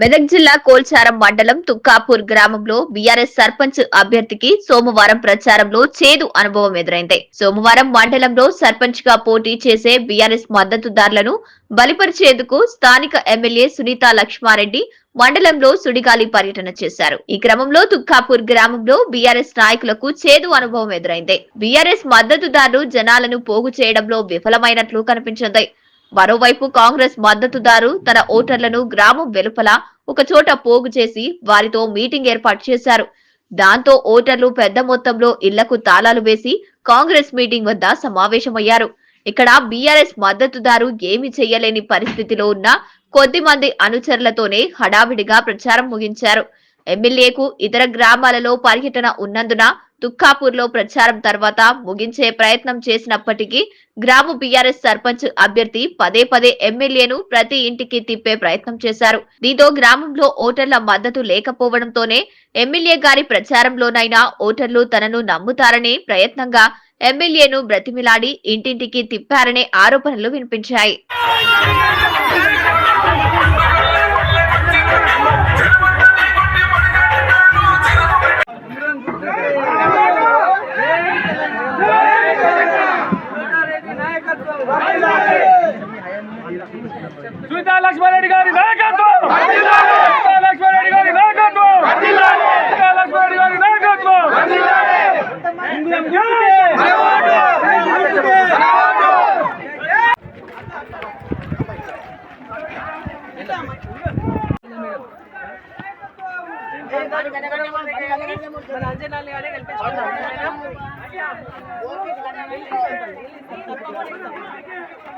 మెదక్ జిల్లా కోల్చారం మండలం తుక్కాపూర్ గ్రామంలో బీఆర్ఎస్ సర్పంచ్ అభ్యర్థికి సోమవారం ప్రచారంలో చేదు అనుభవం ఎదురైంది. సోమవారం మండలంలో సర్పంచ్గా పోటీ చేసే బీఆర్ఎస్ మద్దతుదారులను బలిపరిచేందుకు స్థానిక ఎమ్మెల్యే సునీత లక్ష్మారెడ్డి మండలంలో సుడిగాలి పర్యటన చేశారు. ఈ క్రమంలో తుక్కాపూర్ గ్రామంలో బీఆర్ఎస్ నాయకులకు చేదు అనుభవం ఎదురైంది. బీఆర్ఎస్ మద్దతుదారులు జనాలను పోగు చేయడంలో విఫలమైనట్లు కనిపించింది. మరోవైపు కాంగ్రెస్ మద్దతుదారు తన ఓటర్లను గ్రామం వెలుపల ఒక చోట పోగు చేసి వారితో మీటింగ్ ఏర్పాటు చేశారు. దాంతో ఓటర్లు పెద్ద మొత్తంలో ఇళ్ళకు తాళాలు వేసి కాంగ్రెస్ మీటింగ్ వద్ద సమావేశమయ్యారు. ఇక్కడ బీఆర్ఎస్ మద్దతుదారు ఏమి చేయలేని పరిస్థితిలో ఉన్న కొద్ది మంది అనుచరులతోనే హడావిడిగా ప్రచారం ముగించారు. ఎమ్మెల్యేకు ఇతర గ్రామాలలో పర్యటన ఉన్నందున తుక్కాపూర్లో ప్రచారం తర్వాత ముగించే ప్రయత్నం చేసినప్పటికీ గ్రామ బీఆర్ఎస్ సర్పంచ్ అభ్యర్థి పదే పదే ఎమ్మెల్యేను ప్రతి ఇంటికి తిప్పే ప్రయత్నం చేశారు. దీంతో గ్రామంలో ఓటర్ల మద్దతు లేకపోవడంతోనే ఎమ్మెల్యే గారి ప్రచారంలోనైనా ఓటర్లు తనను నమ్ముతారనే ప్రయత్నంగా ఎమ్మెల్యేను బ్రతిమిలాడి ఇంటింటికి తిప్పారనే ఆరోపణలు వినిపించాయి. లక్ష్మారెడ్డి గారి నాయకత్వం! లక్ష్మారెడ్డి గారి నాయకత్వం! లక్ష్మారెడ్డి గారి నాయకత్వం!